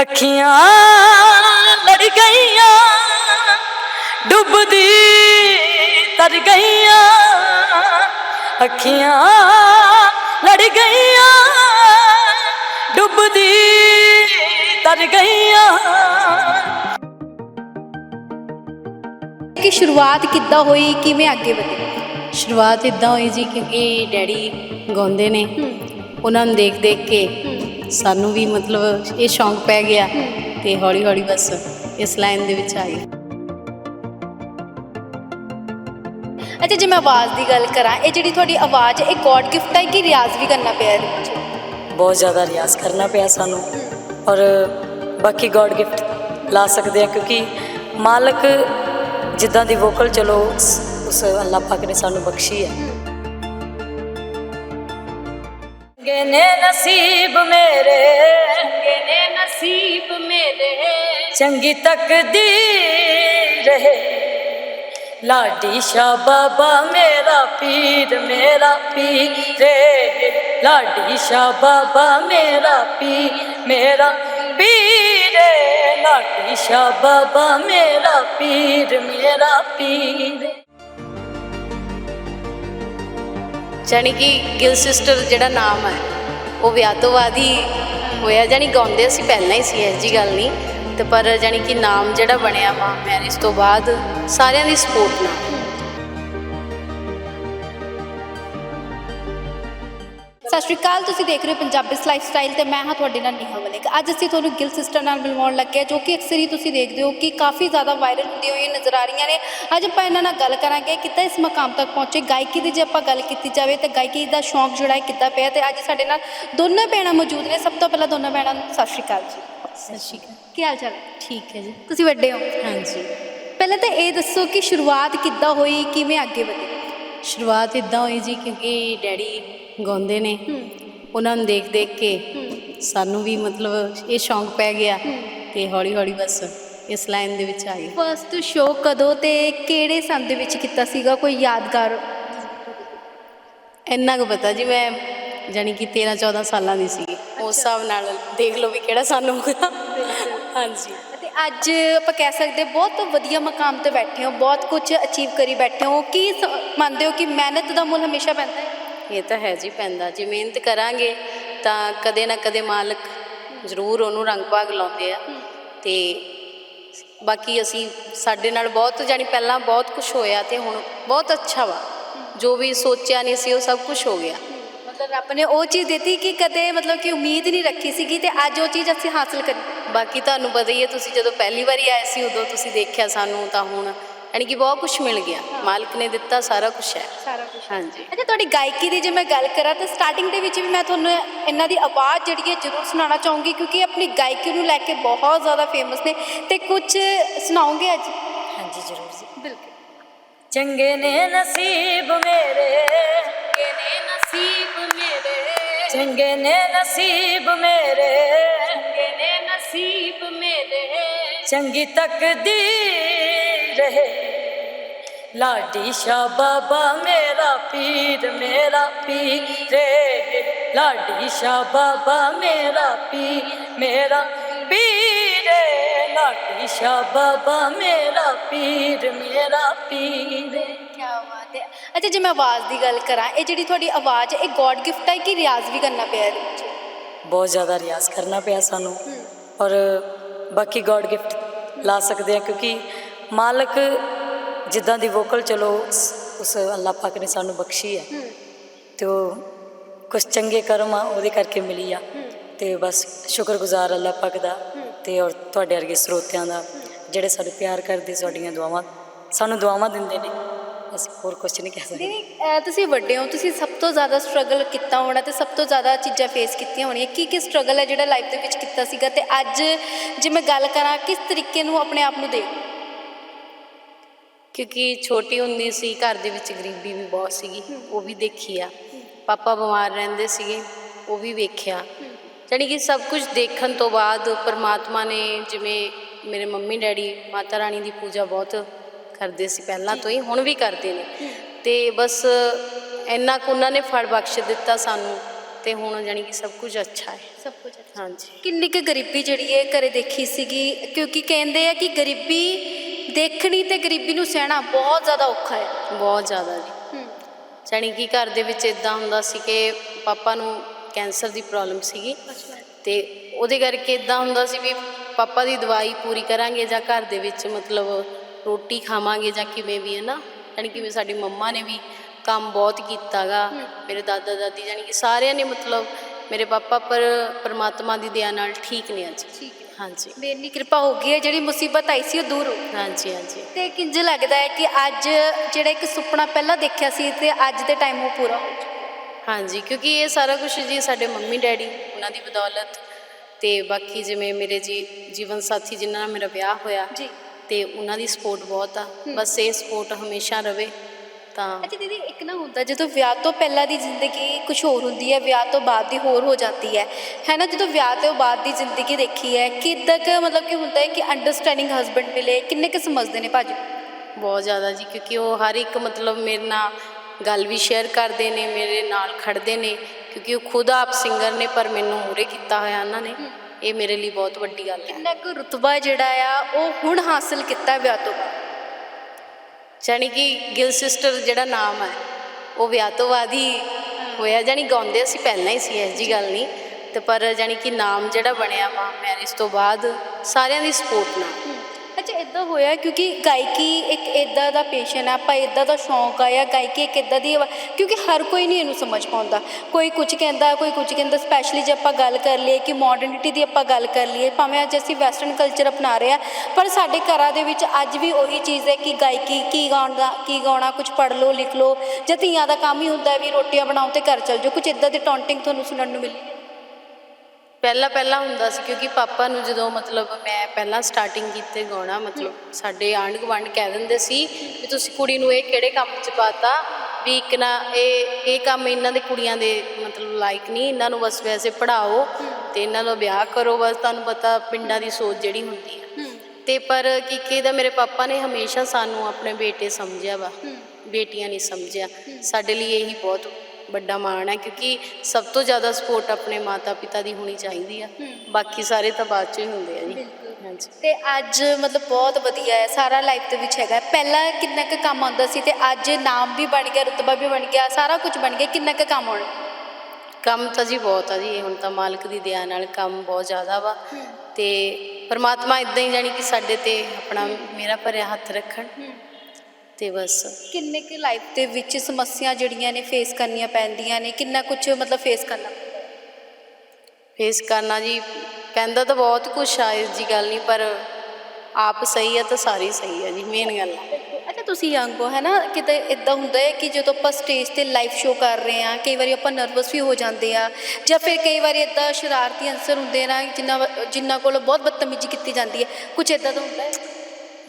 ਅੱਖੀਆਂ ਲੜ ਗਈਆਂ ਡੁੱਬਦੀ ਤਰ ਗਈਆਂ। ਅੱਖੀਆਂ ਲੜ ਗਈਆਂ ਡੁੱਬਦੀ ਤਰ ਗਈਆਂ। ਕਿ ਸ਼ੁਰੂਆਤ ਕਿੱਦਾਂ ਹੋਈ ਕਿਵੇਂ ਅੱਗੇ ਵਧੇ? ਸ਼ੁਰੂਆਤ ਇਦਾਂ ਹੋਈ ਜੀ ਕਿਉਂਕਿ ਡੈਡੀ ਗਾਉਂਦੇ ਨੇ। ਉਹਨਾਂ ਨੂੰ ਦੇਖ ਦੇਖ ਕੇ ਸਾਨੂੰ ਵੀ ਮਤਲਬ ਇਹ ਸ਼ੌਂਕ ਪੈ ਗਿਆ ਤੇ ਹੌਲੀ ਹੌਲੀ ਬਸ ਇਸ ਲਾਈਨ ਦੇ ਵਿੱਚ ਆਈ। ਅੱਛਾ, ਜੇ ਮੈਂ ਆਵਾਜ਼ ਦੀ ਗੱਲ ਕਰਾਂ, ਇਹ ਜਿਹੜੀ ਤੁਹਾਡੀ ਆਵਾਜ਼, ਇਹ ਗੋਡ ਗਿਫਟ ਹੈ ਕਿ ਰਿਆਜ਼ ਵੀ ਕਰਨਾ ਪਿਆ ਇਹਦੇ ਵਿੱਚ? ਬਹੁਤ ਜ਼ਿਆਦਾ ਰਿਆਜ਼ ਕਰਨਾ ਪਿਆ ਸਾਨੂੰ ਔਰ ਬਾਕੀ ਗੋਡ ਗਿਫਟ ਲਾ ਸਕਦੇ ਆ ਕਿਉਂਕਿ ਮਾਲਕ ਜਿੱਦਾਂ ਦੀ ਵੋਕਲ ਚਲੋ ਉਸ ਉਸ ਅੱਲਾਹ ਪਾਕ ਨੇ ਸਾਨੂੰ ਬਖਸ਼ੀ ਹੈ। ਗਨੇ ਨਸੀਬ ਮੇਰੇ। ਨੇ ਨਸੀਬ ਮੇਰੇ। ਚੰਗੀ ਤਕਦੀਰ ਰਹੇ। ਲਾਡੀ ਸ਼ਾ ਬਾਬਾ ਮੇਰਾ ਪੀਰ ਮੇਰਾ ਪੀਰ ਲਾਡੀ ਸ਼ਾ ਬਾਬਾ ਮੇਰਾ ਪੀਰ ਮੇਰਾ ਪੀਰ ਲਾਡੀ ਸ਼ਾ ਬਾਬਾ ਮੇਰਾ ਪੀਰ ਮੇਰਾ ਪੀਰ ਜਾਣੀ ਕਿ ਗਿਲ ਸਿਸਟਰ ਜਿਹੜਾ ਨਾਮ ਹੈ, ਉਹ ਵਿਆਹ ਤੋਂ ਬਾਅਦ ਹੀ ਹੋਇਆ, ਜਾਣੀ ਗਾਉਂਦੇ ਅਸੀਂ ਪਹਿਲਾਂ ਹੀ ਸੀ, ਇਹ ਜੀ ਗੱਲ ਨਹੀਂ। ਤੇ ਪਰ ਜਾਣੀ ਕਿ ਨਾਮ ਜਿਹੜਾ ਬਣਿਆ ਵਾ ਮੈਰਿਜ ਤੋਂ ਬਾਅਦ ਸਾਰਿਆਂ ਦੀ ਸਪੋਰਟ ਨਾਲ। ਸਤਿ ਸ਼੍ਰੀ ਅਕਾਲ ਤੁਸੀਂ ਦੇਖ ਰਹੇ ਹੋ ਪੰਜਾਬੀ ਲਾਈਫ ਸਟਾਈਲ ਤੇ ਮੈਂ ਹਾਂ ਤੁਹਾਡੇ ਨਾਲ ਨੀਹਾ ਮਲਿਕ। ਅੱਜ ਅਸੀਂ ਤੁਹਾਨੂੰ ਗਿਲ ਸਿਸਟਰ ਨਾਲ ਮਿਲਵਾਉਣ ਲੱਗੇ ਜੋ ਕਿ ਅਕਸਰ ਹੀ ਤੁਸੀਂ ਦੇਖਦੇ ਹੋ ਕਿ ਕਾਫੀ ਜ਼ਿਆਦਾ ਵਾਇਰਲ ਹੁੰਦੀਆਂ ਹੋਈਆਂ ਨਜ਼ਰ ਆ ਰਹੀਆਂ ਨੇ। ਅੱਜ ਆਪਾਂ ਇਹਨਾਂ ਨਾਲ ਗੱਲ ਕਰਾਂਗੇ ਕਿੱਦਾਂ ਇਸ ਮਕਾਮ ਤੱਕ ਪਹੁੰਚੇ। ਗਾਇਕੀ ਦੀ ਜੇ ਆਪਾਂ ਗੱਲ ਕੀਤੀ ਜਾਵੇ ਤਾਂ ਗਾਇਕੀ ਦਾ ਸ਼ੌਂਕ ਜਿਹੜਾ ਹੈ ਕਿੱਦਾਂ ਪਿਆ ਤੇ ਅੱਜ ਸਾਡੇ ਨਾਲ ਦੋਨੋਂ ਭੈਣਾਂ ਮੌਜੂਦ ਨੇ। ਸਭ ਤੋਂ ਪਹਿਲਾਂ ਦੋਨੋਂ ਭੈਣਾਂ ਨੂੰ ਸਤਿ ਸ਼੍ਰੀ ਅਕਾਲ ਜੀ। ਸਤਿ ਸ਼੍ਰੀ ਅਕਾਲ। ਕੀ ਹਾਲ ਚਾਲ? ਠੀਕ ਹੈ ਜੀ। ਤੁਸੀਂ ਵੱਡੇ ਹੋ? ਹਾਂਜੀ। ਪਹਿਲਾਂ ਤਾਂ ਇਹ ਦੱਸੋ ਕਿ ਸ਼ੁਰੂਆਤ ਕਿੱਦਾਂ ਹੋਈ ਕਿਵੇਂ ਅੱਗੇ ਵਧੇ? ਸ਼ੁਰੂਆਤ ਇਦਾਂ ਹੋਈ ਜੀ ਕਿਉਂਕਿ ਡੈਡੀ ਗਾਉਂਦੇ ਨੇ। ਉਹਨਾਂ ਨੂੰ ਦੇਖ ਦੇਖ ਕੇ ਸਾਨੂੰ ਵੀ ਮਤਲਬ ਇਹ ਸ਼ੌਂਕ ਪੈ ਗਿਆ ਤੇ ਹੌਲੀ ਹੌਲੀ ਬਸ ਇਸ ਲਾਈਨ ਦੇ ਵਿੱਚ ਆ ਗਏ ਫਸਟ ਸ਼ੋਅ ਕਦੋਂ ਤੇ ਕਿਹੜੇ ਸੰਨ ਦੇ ਵਿੱਚ ਕੀਤਾ ਸੀਗਾ? ਕੋਈ ਯਾਦਗਾਰ? ਇੰਨਾ ਕੁ ਪਤਾ ਜੀ ਮੈਂ ਜਾਣੀ ਕਿ 13 14 ਸਾਲਾਂ ਦੀ ਸੀ ਉਸ ਹਿਸਾਬ ਨਾਲ ਦੇਖ ਲਓ ਵੀ ਕਿਹੜਾ ਸਾਨੂੰ ਹਾਂਜੀ। ਤੇ ਅੱਜ ਆਪਾਂ ਕਹਿ ਸਕਦੇ ਬਹੁਤ ਵਧੀਆ ਮਕਾਮ ਤੇ ਬੈਠੇ ਹੋ ਬਹੁਤ ਕੁਝ ਅਚੀਵ ਕਰੀ ਬੈਠੇ ਹੋ। ਕੀ ਸ- ਮੰਨਦੇ ਹੋ ਕਿ ਮਿਹਨਤ ਦਾ ਮੁੱਲ ਹਮੇਸ਼ਾ ਪੈਂਦਾ ਹੈ? ਇਹ ਤਾਂ ਹੈ ਜੀ ਪੈਂਦਾ। ਜੇ ਮਿਹਨਤ ਕਰਾਂਗੇ ਤਾਂ ਕਦੇ ਨਾ ਕਦੇ ਮਾਲਕ ਜ਼ਰੂਰ ਉਹਨੂੰ ਰੰਗ ਭਾਗ ਲਾਉਂਦੇ ਆ। ਤੇ ਬਾਕੀ ਅਸੀਂ ਸਾਡੇ ਨਾਲ ਬਹੁਤ ਜਾਣੀ ਪਹਿਲਾਂ ਬਹੁਤ ਕੁਝ ਹੋਇਆ ਤੇ ਹੁਣ ਬਹੁਤ ਅੱਛਾ ਵਾ। ਜੋ ਵੀ ਸੋਚਿਆ ਨਹੀਂ ਸੀ ਉਹ ਸਭ ਕੁਝ ਹੋ ਗਿਆ। ਮਤਲਬ ਰੱਬ ਨੇ ਉਹ ਚੀਜ਼ ਦਿੱਤੀ ਕਿ ਕਦੇ ਮਤਲਬ ਕਿ ਉਮੀਦ ਨਹੀਂ ਰੱਖੀ ਸੀਗੀ ਤੇ ਅੱਜ ਉਹ ਚੀਜ਼ ਅਸੀਂ ਹਾਸਲ ਕਰੀ। ਬਾਕੀ ਤੁਹਾਨੂੰ ਪਤਾ ਹੀ ਹੈ ਤੁਸੀਂ ਜਦੋਂ ਪਹਿਲੀ ਵਾਰੀ ਆਏ ਸੀ ਉਦੋਂ ਤੁਸੀਂ ਦੇਖਿਆ ਸਾਨੂੰ ਤਾਂ ਹੁਣ ਯਾਨੀ ਕਿ ਬਹੁਤ ਕੁਝ ਮਿਲ ਗਿਆ। ਮਾਲਕ ਨੇ ਦਿੱਤਾ ਸਾਰਾ ਕੁਝ ਹੈ। ਸਾਰਾ ਕੁਝ ਹਾਂਜੀ। ਅੱਛਾ ਤੁਹਾਡੀ ਗਾਇਕੀ ਦੀ ਜੇ ਮੈਂ ਗੱਲ ਕਰਾਂ ਤਾਂ ਸਟਾਰਟਿੰਗ ਦੇ ਵਿੱਚ ਵੀ ਮੈਂ ਤੁਹਾਨੂੰ ਇਹਨਾਂ ਦੀ ਆਵਾਜ਼ ਜਿਹੜੀ ਹੈ ਜ਼ਰੂਰ ਸੁਣਾਉਣਾ ਚਾਹੂੰਗੀ ਕਿਉਂਕਿ ਇਹ ਆਪਣੀ ਗਾਇਕੀ ਨੂੰ ਲੈ ਕੇ ਬਹੁਤ ਜ਼ਿਆਦਾ ਫੇਮਸ ਨੇ ਤੇ ਕੁਝ ਸੁਣਾਓਗੇ ਅੱਜ? ਹਾਂਜੀ ਜ਼ਰੂਰ ਜੀ। ਬਿਲਕੁਲ। ਚੰਗੇ ਨੇ ਨਸੀਬ ਮੇਰੇ। ਨੇ ਨਸੀਬ ਮੇਰੇ। ਚੰਗੇ ਨੇ ਨਸੀਬ ਮੇਰੇ। ਨੇ ਨਸੀਬ ਮੇਰੇ। ਚੰਗੀ ਤਕਦੀਰ ਰਹੇ। ਲਾਡੀ ਸ਼ਾ ਬਾਬਾ ਮੇਰਾ ਪੀਰ ਮੇਰਾ ਪੀਰ ਰੇ ਲਾਡੀ ਸ਼ਾ ਬਾਬਾ ਮੇਰਾ ਪੀਰ ਮੇਰਾ ਪੀਰ ਰੇ ਲਾਡੀ ਸ਼ਾ ਬਾਬਾ ਮੇਰਾ ਪੀਰ ਮੇਰਾ ਪੀਰ ਕੀ ਬਾਤ ਹੈ। ਅੱਛਾ ਜੇ ਮੈਂ ਆਵਾਜ਼ ਦੀ ਗੱਲ ਕਰਾਂ ਇਹ ਜਿਹੜੀ ਤੁਹਾਡੀ ਆਵਾਜ਼ ਇਹ ਗੋਡ ਗਿਫਟ ਹੈ ਕਿ ਰਿਆਜ਼ ਵੀ ਕਰਨਾ ਪਿਆ ਇਹਦੇ ਵਿੱਚ? ਬਹੁਤ ਜ਼ਿਆਦਾ ਰਿਆਜ਼ ਕਰਨਾ ਪਿਆ ਸਾਨੂੰ। ਔਰ ਬਾਕੀ ਗੋਡ ਗਿਫਟ ਲਾ ਸਕਦੇ ਆ ਕਿਉਂਕਿ ਮਾਲਕ ਜਿੱਦਾਂ ਦੀ ਵੋਕਲ ਚਲੋ ਉਸ ਅੱਲਾਹ ਪਾਕ ਨੇ ਸਾਨੂੰ ਬਖਸ਼ੀ ਹੈ। ਤੇ ਉਹ ਕੁਝ ਚੰਗੇ ਕਰਮ ਆ ਉਹਦੇ ਕਰਕੇ ਮਿਲੀ ਆ। ਤੇ ਬਸ ਸ਼ੁਕਰਗੁਜ਼ਾਰ ਅੱਲਾਹ ਪਾਕ ਦਾ। ਤੇ ਔਰ ਤੁਹਾਡੇ ਵਰਗੇ ਸਰੋਤਿਆਂ ਦਾ। ਜਿਹੜੇ ਸਾਨੂੰ ਪਿਆਰ ਕਰਦੇ ਸਾਡੀਆਂ ਦੁਆਵਾਂ ਸਾਨੂੰ ਦੁਆਵਾਂ ਦਿੰਦੇ ਨੇ। ਅਸੀਂ ਹੋਰ ਕੁਝ ਨਹੀਂ ਕਹਿ ਸਕਦੇ। ਅਹ ਤੁਸੀਂ ਵੱਡੇ ਹੋ ਤੁਸੀਂ ਸਭ ਤੋਂ ਜ਼ਿਆਦਾ ਸਟਰਗਲ ਕੀਤਾ ਹੋਣਾ ਤੇ ਸਭ ਤੋਂ ਜ਼ਿਆਦਾ ਚੀਜ਼ਾਂ ਫੇਸ ਕੀਤੀਆਂ ਹੋਣੀਆਂ। ਕੀ ਕੀ ਸਟਰਗਲ ਹੈ ਜਿਹੜਾ ਲਾਈਫ ਦੇ ਵਿੱਚ ਕੀਤਾ ਸੀਗਾ? ਤੇ ਅੱਜ ਜੇ ਮੈਂ ਗੱਲ ਕਰਾਂ ਕਿਸ ਤਰੀਕੇ ਨੂੰ ਆਪਣੇ ਆਪ ਨੂੰ ਦੇਖ ਕਿਉਂਕਿ ਛੋਟੀ ਹੁੰਦੀ ਸੀ ਘਰ ਦੇ ਵਿੱਚ ਗਰੀਬੀ ਵੀ ਬਹੁਤ ਸੀਗੀ ਉਹ ਵੀ ਦੇਖੀ ਆ। ਪਾਪਾ ਬਿਮਾਰ ਰਹਿੰਦੇ ਸੀਗੇ ਉਹ ਵੀ ਵੇਖਿਆ। ਜਾਣੀ ਕਿ ਸਭ ਕੁਝ ਦੇਖਣ ਤੋਂ ਬਾਅਦ ਪਰਮਾਤਮਾ ਨੇ ਜਿਵੇਂ ਮੇਰੇ ਮੰਮੀ ਡੈਡੀ ਮਾਤਾ ਰਾਣੀ ਦੀ ਪੂਜਾ ਬਹੁਤ ਕਰਦੇ ਸੀ ਪਹਿਲਾਂ ਤੋਂ ਹੀ ਹੁਣ ਵੀ ਕਰਦੇ ਨੇ। ਤੇ ਬਸ ਇੰਨਾ ਕੁ ਉਹਨਾਂ ਨੇ ਫਲ ਬਖਸ਼ ਦਿੱਤਾ ਸਾਨੂੰ ਤੇ ਹੁਣ ਜਾਣੀ ਕਿ ਸਭ ਕੁਝ ਅੱਛਾ ਹੈ। ਸਭ ਕੁਝ ਹਾਂਜੀ। ਕਿੰਨੀ ਕੁ ਗਰੀਬੀ ਜਿਹੜੀ ਹੈ ਘਰੇ ਦੇਖੀ ਸੀਗੀ ਕਿਉਂਕਿ ਕਹਿੰਦੇ ਆ ਕਿ ਗਰੀਬੀ ਦੇਖਣੀ ਤੇ ਗਰੀਬੀ ਨੂੰ ਸਹਿਣਾ ਬਹੁਤ ਜ਼ਿਆਦਾ ਔਖਾ ਹੈ। ਬਹੁਤ ਜ਼ਿਆਦਾ ਜੀ। ਹੂੰ। ਜਾਣੀ ਕਿ ਘਰ ਦੇ ਵਿੱਚ ਇਦਾਂ ਹੁੰਦਾ ਸੀ ਕਿ ਪਾਪਾ ਨੂੰ ਕੈਂਸਰ ਦੀ ਪ੍ਰੋਬਲਮ ਸੀਗੀ ਤੇ ਉਹਦੇ ਕਰਕੇ ਇਦਾਂ ਹੁੰਦਾ ਸੀ ਵੀ ਪਾਪਾ ਦੀ ਦਵਾਈ ਪੂਰੀ ਕਰਾਂਗੇ ਜਾਂ ਘਰ ਦੇ ਵਿੱਚ ਮਤਲਬ ਰੋਟੀ ਖਾਵਾਂਗੇ ਜਾਂ ਕਿਵੇਂ ਵੀ ਹੈ ਨਾ? ਜਾਣੀ ਕਿ ਸਾਡੀ ਮੰਮਾ ਨੇ ਵੀ ਕੰਮ ਬਹੁਤ ਕੀਤਾਗਾ ਮੇਰੇ ਦਾਦਾ ਦਾਦੀ ਜਾਣੀ ਕਿ ਸਾਰਿਆਂ ਨੇ ਮਤਲਬ ਮੇਰੇ ਪਾਪਾ ਪਰ ਪਰਮਾਤਮਾ ਦੀ ਦਇਆ ਨਾਲ ਠੀਕ ਨੇ ਅੱਜ। ਠੀਕ ਹੈ। ਹਾਂਜੀ। ਵੀ ਇੰਨੀ ਕਿਰਪਾ ਹੋ ਗਈ ਹੈ ਜਿਹੜੀ ਮੁਸੀਬਤ ਆਈ ਸੀ ਉਹ ਦੂਰ ਹੋ ਗਈ। ਹਾਂਜੀ ਹਾਂਜੀ। ਤੇ ਕਿੰਜ ਲੱਗਦਾ ਹੈ ਕਿ ਅੱਜ ਜਿਹੜਾ ਇੱਕ ਸੁਪਨਾ ਪਹਿਲਾਂ ਦੇਖਿਆ ਸੀ ਤੇ ਅੱਜ ਦੇ ਟਾਈਮ ਉਹ ਪੂਰਾ ਹੋ ਚੁੱਕਾ। ਹਾਂਜੀ ਕਿਉਂਕਿ ਇਹ ਸਾਰਾ ਕੁਝ ਜੀ ਸਾਡੇ ਮੰਮੀ ਡੈਡੀ ਉਹਨਾਂ ਦੀ ਬਦੌਲਤ ਤੇ ਬਾਕੀ ਜਿਵੇਂ ਮੇਰੇ ਜੀ ਜੀਵਨ ਸਾਥੀ ਜਿਨ੍ਹਾਂ ਨਾਲ ਮੇਰਾ ਵਿਆਹ ਹੋਇਆ ਜੀ। ਤੇ ਉਹਨਾਂ ਦੀ ਸਪੋਰਟ ਬਹੁਤ ਆ। ਬਸ ਇਹ ਸਪੋਰਟ ਹਮੇਸ਼ਾ ਰਵੇ। ਤਾਂ। ਅੱਛਾ ਦੀਦੀ ਇੱਕ ਨਾ ਹੁੰਦਾ ਜਦੋਂ ਵਿਆਹ ਤੋਂ ਪਹਿਲਾਂ ਦੀ ਜ਼ਿੰਦਗੀ ਕੁਝ ਹੋਰ ਹੁੰਦੀ ਹੈ ਵਿਆਹ ਤੋਂ ਬਾਅਦ ਦੀ ਹੋਰ ਹੋ ਜਾਂਦੀ ਹੈ। ਹੈ ਨਾ ਜਦੋਂ ਵਿਆਹ ਤੋਂ ਬਾਅਦ ਦੀ ਜ਼ਿੰਦਗੀ ਦੇਖੀ ਹੈ ਕਿੱਦਾਂ ਕੁ ਮਤਲਬ ਕਿ ਹੁੰਦਾ ਹੈ ਕਿ ਅੰਡਰਸਟੈਂਡਿੰਗ ਹਸਬੰਡ ਮਿਲੇ? ਕਿੰਨੇ ਕੁ ਸਮਝਦੇ ਨੇ ਭਾਜੀ? ਬਹੁਤ ਜ਼ਿਆਦਾ ਜੀ ਕਿਉਂਕਿ ਉਹ ਹਰ ਇੱਕ ਮਤਲਬ ਮੇਰੇ ਨਾਲ ਗੱਲ ਵੀ ਸ਼ੇਅਰ ਕਰਦੇ ਨੇ ਮੇਰੇ ਨਾਲ ਖੜਦੇ ਨੇ ਕਿਉਂਕਿ ਉਹ ਖੁਦ ਆਪ ਸਿੰਗਰ ਨੇ ਪਰ ਮੈਨੂੰ ਮੂਰੇ ਕੀਤਾ ਹੋਇਆ ਉਹਨਾਂ ਨੇ। ਇਹ ਮੇਰੇ ਲਈ ਬਹੁਤ ਵੱਡੀ ਗੱਲ ਹੈ। ਕਿੰਨਾ ਕੁ ਰੁਤਬਾ ਜਿਹੜਾ ਆ ਉਹ ਹੁਣ ਹਾਸਲ ਕੀਤਾ ਵਿਆਹ ਤੋਂ ਬਾਅਦ? ਜਾਣੀ ਕਿ ਗਿਲ ਸਿਸਟਰ ਜਿਹੜਾ ਨਾਮ ਹੈ, ਉਹ ਵਿਆਹ ਤੋਂ ਬਾਅਦ ਹੀ ਹੋਇਆ, ਜਾਣੀ ਗਾਉਂਦੇ ਅਸੀਂ ਪਹਿਲਾਂ ਹੀ ਸੀ, ਇਹ ਜੀ ਗੱਲ ਨਹੀਂ। ਤੇ ਪਰ ਜਾਣੀ ਕਿ ਨਾਮ ਜਿਹੜਾ ਬਣਿਆ ਵਾ ਮੈਰਿਜ ਤੋਂ ਬਾਅਦ ਸਾਰਿਆਂ ਦੀ ਸਪੋਰਟ ਨਾਲ। ਅੱਛਾ ਇਦਾਂ ਹੋਇਆ ਕਿਉਂਕਿ ਗਾਇਕੀ ਇੱਕ ਇਦਾਂ ਦਾ ਪੇਸ਼ਨ ਹੈ ਆਪਾਂ ਇਦਾਂ ਦਾ ਸ਼ੌਂਕ ਆ ਜਾਂ ਗਾਇਕੀ ਇੱਕ ਇਦਾਂ ਦੀ ਆਵਾ- ਕਿਉਂਕਿ ਹਰ ਕੋਈ ਨਹੀਂ ਇਹਨੂੰ ਸਮਝ ਪਾਉਂਦਾ। ਕੋਈ ਕੁਝ ਕਹਿੰਦਾ, ਕੋਈ ਕੁਝ ਕਹਿੰਦਾ ਸਪੈਸ਼ਲੀ ਜੇ ਆਪਾਂ ਗੱਲ ਕਰ ਲਈਏ ਕਿ ਮਾਡਰਨਿਟੀ ਦੀ ਆਪਾਂ ਗੱਲ ਕਰ ਲਈਏ, ਭਾਵੇਂ ਅੱਜ ਅਸੀਂ ਵੈਸਟਰਨ ਕਲਚਰ ਅਪਣਾ ਰਹੇ ਆ, ਪਰ ਸਾਡੇ ਘਰਾਂ ਦੇ ਵਿੱਚ ਅੱਜ ਵੀ ਉਹੀ ਚੀਜ਼ ਹੈ ਕਿ ਗਾਇਕੀ ਕੀ ਗਾਉਣਾ ਕੀ ਗਾਉਣਾ ਕੁਝ ਪੜ੍ਹ ਲਓ, ਲਿਖ ਲਓ, ਜਾਂ ਧੀਆਂ ਦਾ ਕੰਮ ਹੀ ਹੁੰਦਾ ਵੀ ਰੋਟੀਆਂ ਬਣਾਓ ਤੇ ਘਰ ਚਲ ਜਾਓ ਕੁਝ ਇਦਾਂ ਦੀ ਟੌਂਟਿੰਗ ਤੁਹਾਨੂੰ ਸੁਣਨ ਨੂੰ ਮਿਲੀ ਪਹਿਲਾਂ ਪਹਿਲਾਂ ਹੁੰਦਾ ਸੀ ਕਿਉਂਕਿ ਪਾਪਾ ਨੂੰ ਜਦੋਂ ਮਤਲਬ ਮੈਂ ਪਹਿਲਾਂ ਸਟਾਰਟਿੰਗ ਕੀਤੇ ਗਾਉਣਾ ਮਤਲਬ ਸਾਡੇ ਆਂਢ ਗੁਆਂਢ ਕਹਿ ਦਿੰਦੇ ਸੀ ਵੀ ਤੁਸੀਂ ਕੁੜੀ ਨੂੰ ਇਹ ਕਿਹੜੇ ਕੰਮ 'ਚ ਪਾਤਾ ਵੀ ਇੱਕ ਨਾ ਇਹ ਇਹ ਕੰਮ ਇਹਨਾਂ ਦੇ ਕੁੜੀਆਂ ਦੇ ਮਤਲਬ ਲਾਇਕ ਨਹੀਂ ਇਹਨਾਂ ਨੂੰ ਬਸ ਵੈਸੇ ਪੜਾਓ ਤੇ ਇਹਨਾਂ ਦਾ ਵਿਆਹ ਕਰੋ ਬਸ ਤੁਹਾਨੂੰ ਪਤਾ ਪਿੰਡਾਂ ਦੀ ਸੋਚ ਜਿਹੜੀ ਹੁੰਦੀ ਹੈ। ਤੇ ਪਰ ਕੀ ਕਿਹਦਾ ਮੇਰੇ ਪਾਪਾ ਨੇ ਹਮੇਸ਼ਾ ਸਾਨੂੰ ਆਪਣੇ ਬੇਟੇ ਸਮਝਿਆ ਵਾ ਬੇਟੀਆਂ ਨਹੀਂ ਸਮਝਿਆ। ਸਾਡੇ ਲਈ ਇਹੀ ਬਹੁਤ ਵੱਡਾ ਮਾਣ ਹੈ ਕਿਉਂਕਿ ਸਭ ਤੋਂ ਜ਼ਿਆਦਾ ਸਪੋਰਟ ਆਪਣੇ ਮਾਤਾ ਪਿਤਾ ਦੀ ਹੋਣੀ ਚਾਹੀਦੀ ਆ। ਬਾਕੀ ਸਾਰੇ ਤਾਂ ਬਾਅਦ ਚ ਹੀ ਹੁੰਦੇ ਆ ਜੀ। ਹਾਂਜੀ। ਤੇ ਅੱਜ ਮਤਲਬ ਬਹੁਤ ਵਧੀਆ ਹੈ ਸਾਰਾ ਲਾਈਫ ਦੇ ਵਿੱਚ ਹੈਗਾ। ਪਹਿਲਾਂ ਕਿੰਨਾ ਕੁ ਕੰਮ ਆਉਂਦਾ ਸੀ ਤੇ ਅੱਜ ਨਾਮ ਵੀ ਬਣ ਗਿਆ ਰੁਤਬਾ ਵੀ ਬਣ ਗਿਆ ਸਾਰਾ ਕੁਝ ਬਣ ਗਿਆ। ਕਿੰਨਾ ਕੁ ਕੰਮ ਆਉਣਾ ਕੰਮ ਤਾਂ ਜੀ ਬਹੁਤ ਆ ਜੀ। ਹੁਣ ਤਾਂ ਮਾਲਕ ਦੀ ਦਇਆ ਨਾਲ ਕੰਮ ਬਹੁਤ ਜ਼ਿਆਦਾ ਵਾ। ਤੇ ਪਰਮਾਤਮਾ ਇਦਾਂ ਹੀ ਜਾਣੀ ਕਿ ਸਾਡੇ ਤੇ ਆਪਣਾ ਮੇਰਾ ਭਰਿਆ ਹੱਥ ਰੱਖਣ। ਤੇ ਬਸ। ਕਿੰਨੇ ਕੁ ਲਾਈਫ ਦੇ ਵਿੱਚ ਸਮੱਸਿਆ ਜਿਹੜੀਆਂ ਨੇ ਫੇਸ ਕਰਨੀਆਂ ਪੈਂਦੀਆਂ ਨੇ? ਕਿੰਨਾ ਕੁਝ ਮਤਲਬ ਫੇਸ ਕਰਨਾ? ਫੇਸ ਕਰਨਾ ਜੀ ਪੈਂਦਾ ਤਾਂ ਬਹੁਤ ਕੁਛ ਆ ਇਸ ਜੀ ਗੱਲ ਨਹੀਂ ਪਰ ਆਪ ਸਹੀ ਆ ਤਾਂ ਸਾਰੀ ਸਹੀ ਆ ਜੀ ਮੇਨ ਗੱਲ ਅੱਛਾ ਤੁਸੀਂ ਯੰਗ ਹੋ ਹੈ ਨਾ? ਕਿਤੇ ਇਦਾਂ ਹੁੰਦਾ ਹੈ ਕਿ ਜਦੋਂ ਆਪਾਂ ਸਟੇਜ ਤੇ ਲਾਈਵ ਸ਼ੋਅ ਕਰ ਰਹੇ ਆ ਕਈ ਵਾਰੀ ਆਪਾਂ ਨਰਵਸ ਵੀ ਹੋ ਜਾਂਦੇ ਆ ਜਾਂ ਫਿਰ ਕਈ ਵਾਰੀ ਇਦਾਂ ਸ਼ਰਾਰਤੀ ਅਨਸਰ ਹੁੰਦੇ ਨਾ ਜਿਨ੍ਹਾਂ ਵ- ਜਿਨ੍ਹਾਂ ਕੋਲ ਬਹੁਤ ਬਦਤਮੀਜ਼ੀ ਕੀਤੀ ਜਾਂਦੀ ਹੈ। ਕੁਝ ਇਦਾਂ ਦਾ ਹੁੰਦਾ ਹੈ?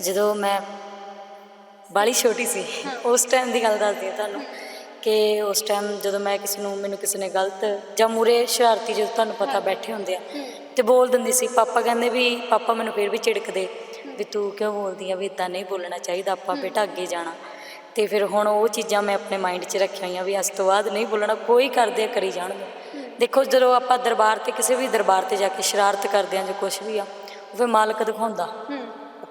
ਜਦੋਂ ਮੈਂ ਬਾਲੀ ਛੋਟੀ ਸੀ। ਉਸ ਟਾਈਮ ਦੀ ਗੱਲ ਦੱਸਦੀ ਹਾਂ ਤੁਹਾਨੂੰ ਕਿ ਉਸ ਟਾਈਮ ਜਦੋਂ ਮੈਂ ਕਿਸੇ ਨੂੰ ਮੈਨੂੰ ਕਿਸੇ ਨੇ ਗਲਤ ਜਾਂ ਮੂਰੇ ਸ਼ਰਾਰਤੀ ਜਦੋਂ ਤੁਹਾਨੂੰ ਪਤਾ ਬੈਠੇ ਹੁੰਦੇ ਆ ਤੇ ਬੋਲ ਦਿੰਦੀ ਸੀ ਪਾਪਾ ਕਹਿੰਦੇ ਵੀ ਪਾਪਾ ਮੈਨੂੰ ਫਿਰ ਵੀ ਝਿੜਕਦੇ ਵੀ ਤੂੰ ਕਿਉਂ ਬੋਲਦੀ ਆ ਵੀ ਇਦਾਂ ਨਹੀਂ ਬੋਲਣਾ ਚਾਹੀਦਾ ਆਪਾਂ ਬੇਟਾ ਅੱਗੇ ਜਾਣਾ। ਤੇ ਫਿਰ ਹੁਣ ਉਹ ਚੀਜ਼ਾਂ ਮੈਂ ਆਪਣੇ ਮਾਈਂਡ 'ਚ ਰੱਖੀਆਂ ਹੋਈਆਂ ਵੀ ਅੱਜ ਤੋਂ ਬਾਅਦ ਨਹੀਂ ਬੋਲਣਾ ਕੋਈ ਕਰਦੇ ਕਰੀ ਜਾਣਗੇ। ਦੇਖੋ ਜਦੋਂ ਆਪਾਂ ਦਰਬਾਰ ਤੇ ਕਿਸੇ ਵੀ ਦਰਬਾਰ ਤੇ ਜਾ ਕੇ ਸ਼ਰਾਰਤ ਕਰਦੇ ਆ ਜਾਂ ਕੁਝ ਵੀ ਆ ਉਹ ਫਿਰ ਮਾਲਕ ਦਿਖਾਉਂਦਾ।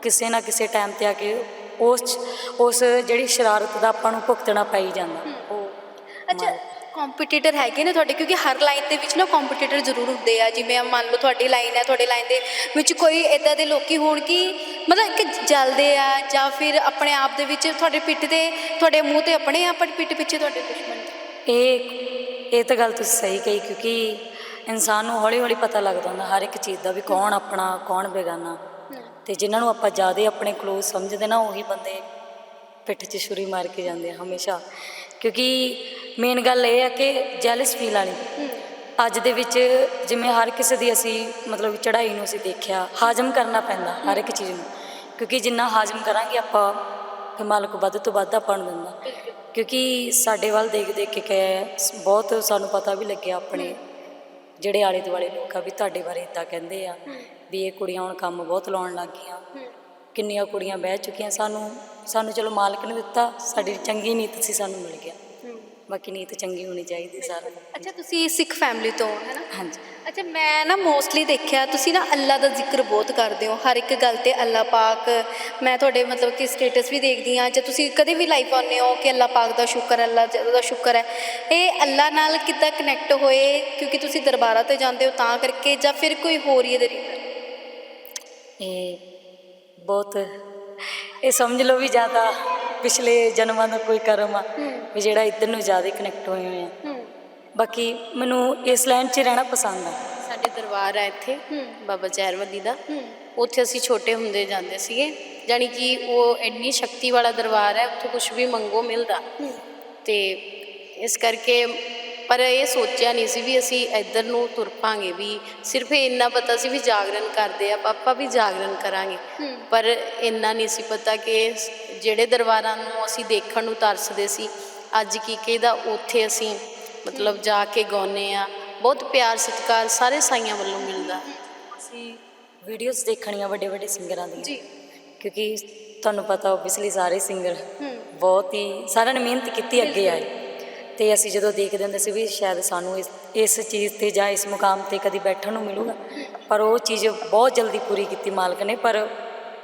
ਕਿਸੇ ਨਾ ਕਿਸੇ ਟਾਈਮ ਤੇ ਆ ਕੇ ਉਸ ਉਸ ਜਿਹੜੀ ਸ਼ਰਾਰਤ ਦਾ ਆਪਾਂ ਨੂੰ ਭੁਗਤਣਾ ਪੈ ਹੀ ਜਾਂਦਾ। ਉਹ ਅੱਛਾ ਕੰਪੀਟੀਟਰ ਹੈਗੇ ਨੇ ਤੁਹਾਡੇ? ਕਿਉਂਕਿ ਹਰ ਲਾਈਨ ਦੇ ਵਿੱਚ ਨਾ ਕੰਪੀਟੀਟਰ ਜ਼ਰੂਰ ਹੁੰਦੇ ਆ। ਜਿਵੇਂ ਮੰਨ ਲਓ ਤੁਹਾਡੀ ਲਾਈਨ ਹੈ ਤੁਹਾਡੀ ਲਾਈਨ ਦੇ ਵਿੱਚ ਕੋਈ ਇਦਾਂ ਦੇ ਲੋਕੀ ਹੋਣ ਕਿ ਮਤਲਬ ਕਿ ਜਲਦੇ ਆ ਜਾਂ ਫਿਰ ਆਪਣੇ ਆਪ ਦੇ ਵਿੱਚ ਤੁਹਾਡੇ ਪਿੱਠ ਤੇ ਤੁਹਾਡੇ ਮੂੰਹ ਤੇ ਆਪਣੇ ਆ ਪਰ ਪਿੱਠ ਪਿੱਛੇ ਤੁਹਾਡੇ ਦੁਸ਼ਮਣ। ਇਹ ਇਹ ਤਾਂ ਗੱਲ ਤੁਸੀਂ ਸਹੀ ਕਹੀ ਕਿਉਂਕਿ ਇਨਸਾਨ ਨੂੰ ਹੌਲੀ ਹੌਲੀ ਪਤਾ ਲੱਗਦਾ ਹੁੰਦਾ ਹਰ ਇੱਕ ਚੀਜ਼ ਦਾ ਵੀ ਕੌਣ ਆਪਣਾ ਕੌਣ ਬੇਗਾਨਾ। ਤੇ ਜਿਨ੍ਹਾਂ ਨੂੰ ਆਪਾਂ ਜ਼ਿਆਦਾ ਆਪਣੇ ਕਲੋਜ਼ ਸਮਝਦੇ ਨਾ ਉਹੀ ਬੰਦੇ ਪਿੱਠ 'ਚ ਛੁਰੀ ਮਾਰ ਕੇ ਜਾਂਦੇ ਆ ਹਮੇਸ਼ਾ। ਕਿਉਂਕਿ ਮੇਨ ਗੱਲ ਇਹ ਹੈ ਕਿ ਜੈਲਸ ਫੀਲ ਵਾਲੀ। ਅੱਜ ਦੇ ਵਿੱਚ ਜਿਵੇਂ ਹਰ ਕਿਸੇ ਦੀ ਅਸੀਂ ਮਤਲਬ ਚੜ੍ਹਾਈ ਨੂੰ ਅਸੀਂ ਦੇਖਿਆ ਹਾਜ਼ਮ ਕਰਨਾ ਪੈਂਦਾ ਹਰ ਇੱਕ ਚੀਜ਼ ਨੂੰ। ਕਿਉਂਕਿ ਜਿੰਨਾ ਹਾਜ਼ਮ ਕਰਾਂਗੇ ਆਪਾਂ ਫਿਰ ਮਾਲਕ ਵੱਧ ਤੋਂ ਵੱਧ ਆਪਾਂ ਨੂੰ ਦਿੰਦਾ। ਕਿਉਂਕਿ ਸਾਡੇ ਵੱਲ ਦੇਖ ਦੇਖ ਕੇ ਕਿ ਬਹੁਤ ਸਾਨੂੰ ਪਤਾ ਵੀ ਲੱਗਿਆ ਆਪਣੇ ਜਿਹੜੇ ਆਲੇ ਦੁਆਲੇ ਲੋਕ ਆ ਵੀ ਤੁਹਾਡੇ ਬਾਰੇ ਇਦਾਂ ਕਹਿੰਦੇ ਆ। ਵੀ ਇਹ ਕੁੜੀਆਂ ਹੁਣ ਕੰਮ ਬਹੁਤ ਲਾਉਣ ਲੱਗ ਗਈਆਂ ਕਿੰਨੀਆਂ ਕੁੜੀਆਂ ਬਹਿ ਚੁੱਕੀਆਂ ਸਾਨੂੰ ਸਾਨੂੰ ਚਲੋ ਮਾਲਕ ਨੇ ਦਿੱਤਾ ਸਾਡੀ ਚੰਗੀ ਨੀਤ ਸੀ ਸਾਨੂੰ ਮਿਲ ਗਿਆ। ਬਾਕੀ ਨੀਤ ਚੰਗੀ ਹੋਣੀ ਚਾਹੀਦੀ ਸਾਰਿਆਂ ਅੱਛਾ ਤੁਸੀਂ ਸਿੱਖ ਫੈਮਿਲੀ ਤੋਂ ਹੋ, ਨਾ? ਹਾਂਜੀ। ਅੱਛਾ ਮੈਂ ਨਾ ਮੋਸਟਲੀ ਦੇਖਿਆ ਤੁਸੀਂ ਨਾ ਅੱਲਾ ਦਾ ਜ਼ਿਕਰ ਬਹੁਤ ਕਰਦੇ ਹੋ ਹਰ ਇੱਕ ਗੱਲ ਤੇ ਅੱਲਾ ਪਾਕ। ਮੈਂ ਤੁਹਾਡੇ ਮਤਲਬ ਕਿ ਸਟੇਟਸ ਵੀ ਦੇਖਦੀ ਹਾਂ ਜੇ ਤੁਸੀਂ ਕਦੇ ਵੀ ਲਾਈਵ ਆਉਂਦੇ ਹੋ ਕਿ ਅੱਲਾ ਪਾਕ ਦਾ ਸ਼ੁਕਰ ਹੈ ਅੱਲਾ ਜ- ਦਾ ਸ਼ੁਕਰ ਹੈ। ਇਹ ਅੱਲਾ ਨਾਲ ਕਿੱਦਾਂ ਕਨੈਕਟ ਹੋਏ? ਕਿਉਂਕਿ ਤੁਸੀਂ ਦਰਬਾਰਾਂ ਤੇ ਜਾਂਦੇ ਹੋ ਤਾਂ ਕਰਕੇ ਜਾਂ ਫਿਰ ਕੋਈ ਹੋਰ ਹੀ ਇਹਦੇ ਇਹ ਬਹੁਤ ਇਹ ਸਮਝ ਲਓ ਵੀ ਜ਼ਿਆਦਾ ਪਿਛਲੇ ਜਨਮਾਂ ਦਾ ਕੋਈ ਕਰਮ ਆ ਵੀ ਜਿਹੜਾ ਇੱਧਰ ਨੂੰ ਜ਼ਿਆਦਾ ਕਨੈਕਟ ਹੋਏ ਹੋਏ ਆ। ਹੂੰ। ਬਾਕੀ ਮੈਨੂੰ ਇਸ ਲਾਈਨ 'ਚ ਰਹਿਣਾ ਪਸੰਦ ਆ। ਸਾਡੇ ਦਰਬਾਰ ਹੈ ਇੱਥੇ ਹੂੰ। ਬਾਬਾ ਜ਼ਹਿਰਵੱਲੀ ਦਾ। ਉੱਥੇ ਅਸੀਂ ਛੋਟੇ ਹੁੰਦੇ ਜਾਂਦੇ ਸੀਗੇ। ਜਾਣੀ ਕਿ ਉਹ ਇੰਨੀ ਸ਼ਕਤੀ ਵਾਲਾ ਦਰਬਾਰ ਹੈ ਉੱਥੇ ਕੁਝ ਵੀ ਮੰਗੋ ਮਿਲਦਾ। ਤੇ ਇਸ ਕਰਕੇ ਪਰ ਇਹ ਸੋਚਿਆ ਨਹੀਂ ਸੀ ਵੀ ਅਸੀਂ ਇੱਧਰ ਨੂੰ ਤੁਰ ਪਾਂਗੇ ਵੀ ਸਿਰਫ ਇੰਨਾ ਪਤਾ ਸੀ ਵੀ ਜਾਗਰਣ ਕਰਦੇ ਆ ਪਾਪਾ ਵੀ ਜਾਗਰਣ ਕਰਾਂਗੇ। ਪਰ ਇੰਨਾ ਨਹੀਂ ਸੀ ਪਤਾ ਕਿ ਜਿਹੜੇ ਦਰਬਾਰਾਂ ਨੂੰ ਅਸੀਂ ਦੇਖਣ ਨੂੰ ਤਰਸਦੇ ਸੀ ਅੱਜ ਕੀ ਕਿਹਦਾ ਉੱਥੇ ਅਸੀਂ ਮਤਲਬ ਜਾ ਕੇ ਗਾਉਂਦੇ ਆ। ਬਹੁਤ ਪਿਆਰ ਸਤਿਕਾਰ ਸਾਰੇ ਸਾਈਆਂ ਵੱਲੋਂ ਮਿਲਦਾ। ਅਸੀਂ ਵੀਡੀਓਜ਼ ਦੇਖਣੀਆਂ ਵੱਡੇ ਵੱਡੇ ਸਿੰਗਰਾਂ ਦੀਆਂ। ਜੀ। ਕਿਉਂਕਿ ਤੁਹਾਨੂੰ ਪਤਾ ਓਬਵੀਅਸਲੀ ਸਾਰੇ ਸਿੰਗਰ ਬਹੁਤ ਹੀ ਸਾਰਿਆਂ ਨੇ ਮਿਹਨਤ ਕੀਤੀ ਅੱਗੇ ਆਏ। ਤੇ ਅਸੀਂ ਜਦੋਂ ਦੇਖਦੇ ਹੁੰਦੇ ਸੀ ਵੀ ਸ਼ਾਇਦ ਸਾਨੂੰ ਇਸ ਇਸ ਚੀਜ਼ ਤੇ ਜਾਂ ਇਸ ਮੁਕਾਮ ਤੇ ਕਦੀ ਬੈਠਣ ਨੂੰ ਮਿਲੂਗਾ। ਪਰ ਉਹ ਚੀਜ਼ ਬਹੁਤ ਜਲਦੀ ਪੂਰੀ ਕੀਤੀ ਮਾਲਕ ਨੇ ਪਰ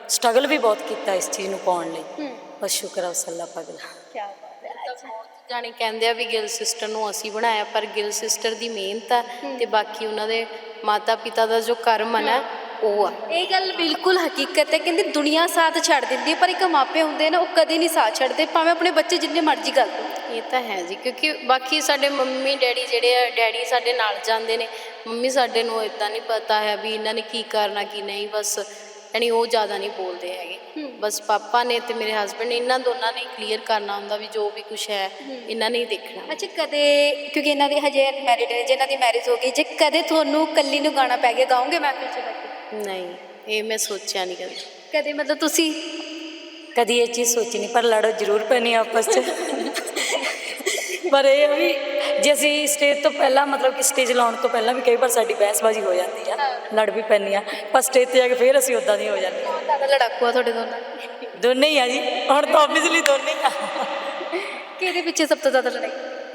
ਸਟਰਗਲ ਵੀ ਬਹੁਤ ਕੀਤਾ ਇਸ ਚੀਜ਼ ਨੂੰ ਪਾਉਣ ਲਈ। ਹੂੰ। ਬਸ ਸ਼ੁਕਰ ਆ ਉਸ ਅੱਲਾਹ ਪਾਕ ਦਾ। ਕੀ ਬਾਤ ਹੈ। ਅੱਛਾ। ਜਾਣੇ ਕਹਿੰਦੇ ਆ ਵੀ ਗਿਲ ਸਿਸਟਰ ਨੂੰ ਅਸੀਂ ਬਣਾਇਆ ਪਰ ਗਿਲ ਸਿਸਟਰ ਦੀ ਮਿਹਨਤ ਆ ਤੇ ਬਾਕੀ ਉਹਨਾਂ ਦੇ ਮਾਤਾ ਪਿਤਾ ਦਾ ਜੋ ਕਰਮ ਨਾ ਉਹ ਆ। ਇਹ ਗੱਲ ਬਿਲਕੁਲ ਹਕੀਕਤ ਹੈ। ਕਹਿੰਦੇ ਦੁਨੀਆ ਸਾਥ ਛੱਡ ਦਿੰਦੀ ਹੈ ਪਰ ਇੱਕ ਮਾਪੇ ਹੁੰਦੇ ਨੇ ਉਹ ਕਦੇ ਨਹੀਂ ਸਾਥ ਛੱਡਦੇ। ਭਾਵੇਂ ਆਪਣੇ ਬੱਚੇ ਜਿੰਨੇ ਮਰਜ਼ੀ ਦੇਣ ਇਹ ਤਾਂ ਹੈ ਜੀ ਕਿਉਂਕਿ ਬਾਕੀ ਸਾਡੇ ਮੰਮੀ ਡੈਡੀ ਜਿਹੜੇ ਆ ਡੈਡੀ ਸਾਡੇ ਨਾਲ ਜਾਂਦੇ ਨੇ। ਮੰਮੀ ਸਾਡੇ ਨੂੰ ਇਦਾਂ ਨਹੀਂ ਪਤਾ ਹੈ ਵੀ ਇਹਨਾਂ ਨੇ ਕੀ ਕਰਨਾ ਕੀ ਨਹੀਂ। ਬਸ ਯਾਨੀ ਉਹ ਜ਼ਿਆਦਾ ਨਹੀਂ ਬੋਲਦੇ ਹੈਗੇ। ਬਸ ਪਾਪਾ ਨੇ ਤੇ ਮੇਰੇ ਹਸਬੰਡ ਨੇ ਇਹਨਾਂ ਦੋਨਾਂ ਨੇ ਕਲੀਅਰ ਕਰਨਾ ਹੁੰਦਾ ਵੀ ਜੋ ਵੀ ਕੁਝ ਹੈ ਇਹਨਾਂ ਨੇ ਹੀ ਦੇਖਣਾ। ਅੱਛਾ ਕਦੇ ਕਿਉਂਕਿ ਇਹਨਾਂ ਦੀ ਹਜੇ ਮੈਰਿਡ ਹੈ ਜਿਨ੍ਹਾਂ ਦੀ ਮੈਰਿਜ ਹੋ ਗਈ ਜੇ ਕਦੇ ਤੁਹਾਨੂੰ ਕੱਲੀ ਨੂੰ ਗਾਣਾ ਪੈ ਗਿਆ ਗਾਓਗੇ ਮਹਿਫਿਲ 'ਚ ਨਹੀਂ ਇਹ ਮੈਂ ਸੋਚਿਆ ਨਹੀਂ ਕਦੇ। ਕਦੇ ਮਤਲਬ ਤੁਸੀਂ? ਕਦੀ ਇਹ ਚੀਜ਼ ਸੋਚੀ ਨਹੀਂ ਪਰ ਲੜੋ ਜ਼ਰੂਰ ਪੈਣੀ ਆਪਸ 'ਚ। ਪਰ ਇਹ ਆ ਵੀ ਜੇ ਅਸੀਂ ਸਟੇਜ ਤੋਂ ਪਹਿਲਾਂ ਮਤਲਬ ਕਿ ਸਟੇਜ ਲਾਉਣ ਤੋਂ ਪਹਿਲਾਂ ਵੀ ਕਈ ਵਾਰ ਸਾਡੀ ਬਹਿਸਬਾਜ਼ੀ ਹੋ ਜਾਂਦੀ ਆ ਲੜ ਵੀ ਪੈਂਦੀ ਆ। ਪਰ ਸਟੇਜ ਤੇ ਆ ਕੇ ਫੇਰ ਅਸੀਂ ਉਦਾਂ ਦੀ ਹੋ ਜਾਂਦੇ ਜ਼ਿਆਦਾ ਲੜਾਕੂ ਆ ਤੁਹਾਡੇ ਦੋਨਾਂ ਦਾ? ਦੋਨੇ ਹੀ ਆ ਜੀ। ਹੁਣ ਤਾਂ ਆਬਵੀਅਸਲੀ ਦੋਨੇ ਹੀ ਆ। ਕਿਹਦੇ ਪਿੱਛੇ ਸਭ ਤੋਂ ਜ਼ਿਆਦਾ ਲੜਾਈ?